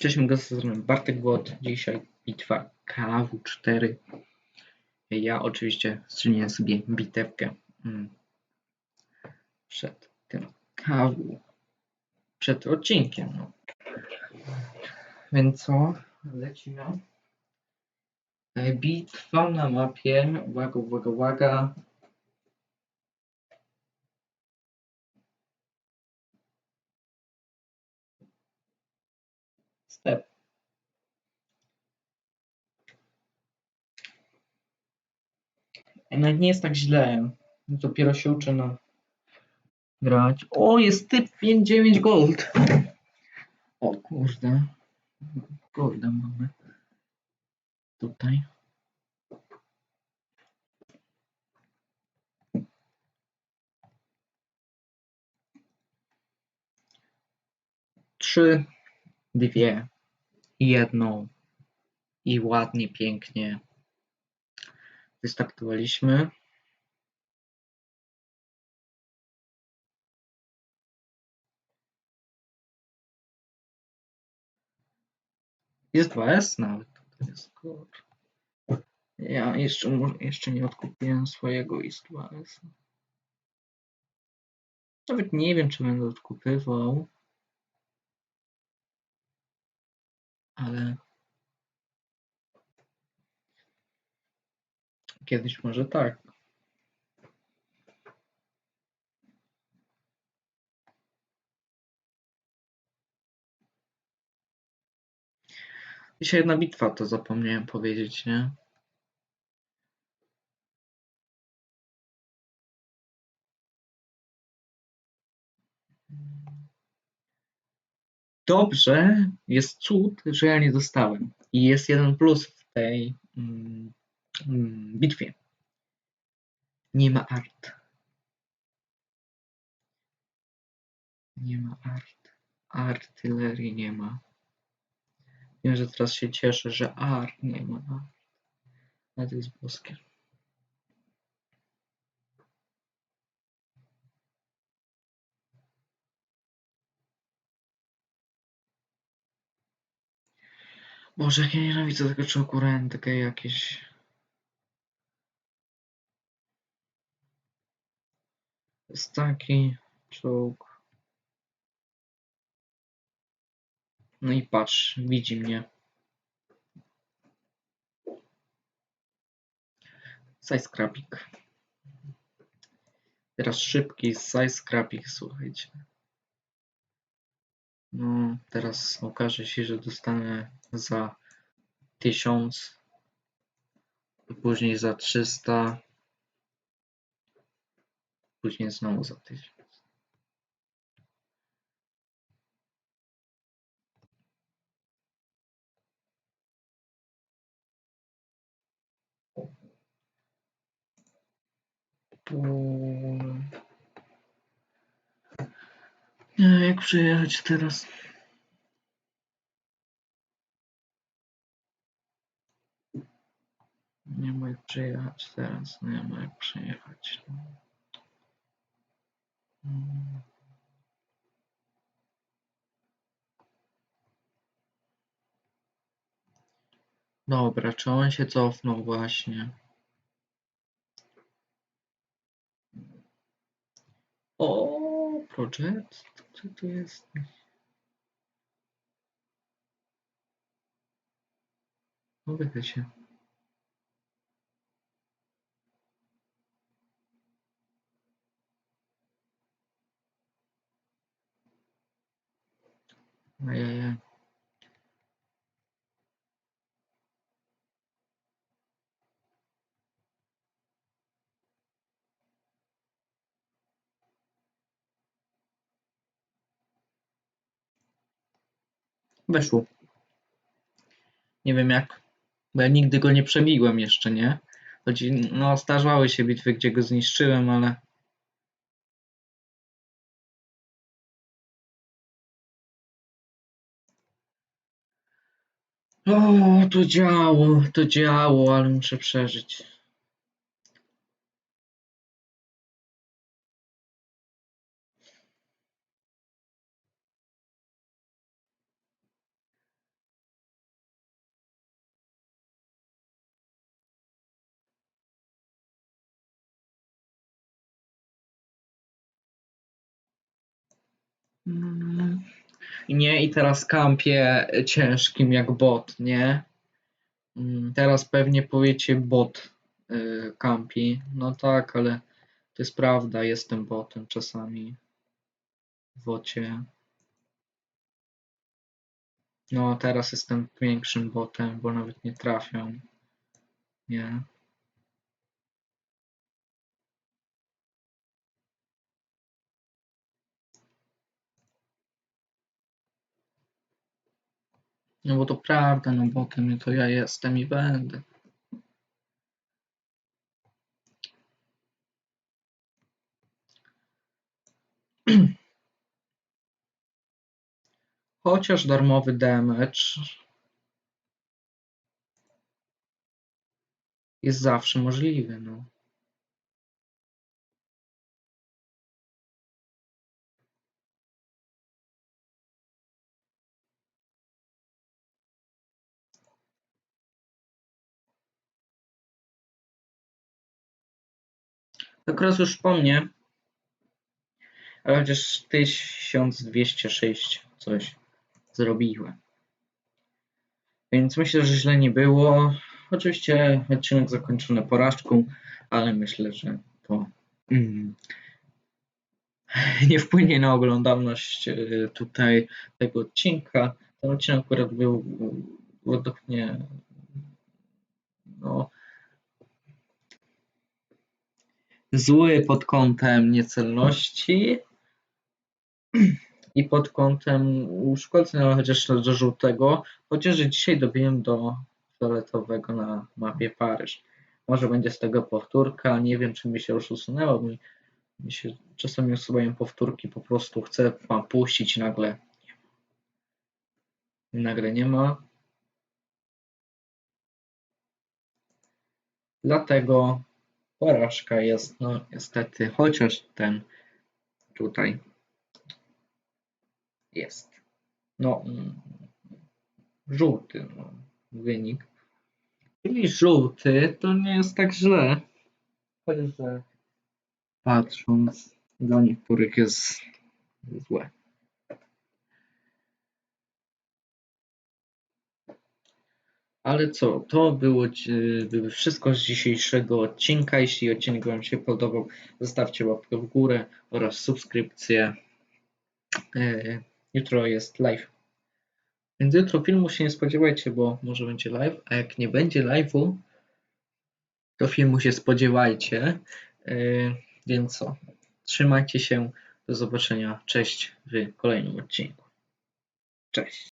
Cześć, z strony Bartek Głod. Dzisiaj bitwa KW4. Ja oczywiście strzeliłem sobie bitewkę mm, przed tym KW. Przed odcinkiem. No. Więc co? Lecimy. E, Bitwa na mapie. Uwaga, uwaga, uwaga. Step. Nawet nie jest tak źle. Dopiero się uczę na grać. O, jest typ 5-9 gold. O kurde. Golda mamy. Tutaj. Trzy, dwie, jedną i ładnie, pięknie wystartowaliśmy. Jest 2S nawet. Jest Ja jeszcze, jeszcze nie odkupiłem swojego ist 2S. Nawet nie wiem, czy będę odkupywał. Ale kiedyś może tak. Dzisiaj jedna bitwa, to zapomniałem powiedzieć, nie? Dobrze, jest cud, że ja nie dostałem. I jest jeden plus w tej mm, mm, bitwie. Nie ma art. Nie ma art. Artylerii nie ma. Wiem, że teraz się cieszę, że art nie ma. Ale to jest boskie. Boże, jak ja nienawidzę tego czołgu rękę jakieś. Jest taki czołg. No i patrz, widzi mnie. Sajskrapik. Teraz szybki sajskrapik, słuchajcie. No, teraz okaże się, że dostanę za 1000, później za 300, później znowu za 1000. Pół- jak przejechać teraz? Nie ma jak przejechać teraz, nie ma jak przejechać. no. Mm. Dobra, czy on się cofnął właśnie? O, project? Co to jest? No się. Ajajaj. Weszło. Nie wiem jak, bo ja nigdy go nie przebiłem jeszcze, nie? Chodzi, no starzały się bitwy, gdzie go zniszczyłem, ale... O, to działo, to działo, ale muszę przeżyć. Nie, i teraz kampię ciężkim jak bot, nie? Mm, Teraz pewnie powiecie bot y, kampi. No tak, ale to jest prawda, jestem botem czasami w wocie. No, teraz jestem większym botem, bo nawet nie trafią. Nie. No bo to prawda, no botem to ja jestem i będę. Chociaż darmowy damage jest zawsze możliwy, no. Tak raz już po mnie, ale chociaż 1206 coś zrobiłem. Więc myślę, że źle nie było. Oczywiście odcinek zakończony porażką, ale myślę, że to mm, nie wpłynie na oglądalność y, tutaj tego odcinka. Ten odcinek akurat był według mnie no, zły pod kątem niecelności i pod kątem uszkodzenia, chociaż do żółtego, chociaż dzisiaj dobiłem do fioletowego na mapie Paryż. Może będzie z tego powtórka, nie wiem czy mi się już usunęło, mi, mi się czasami usuwają powtórki, po prostu chcę wam puścić nagle nagle nie ma. Dlatego porażka jest, no niestety, chociaż ten tutaj jest. No, mm, żółty no, wynik. Czyli żółty to nie jest tak źle. Chociaż, że patrząc, dla niektórych jest złe. Ale co, to było było wszystko z dzisiejszego odcinka. Jeśli odcinek Wam się podobał, zostawcie łapkę w górę oraz subskrypcję. E, Jutro jest live. Więc jutro filmu się nie spodziewajcie, bo może będzie live, a jak nie będzie live'u, to filmu się spodziewajcie. E, Więc co, trzymajcie się, do zobaczenia, cześć w kolejnym odcinku. Cześć.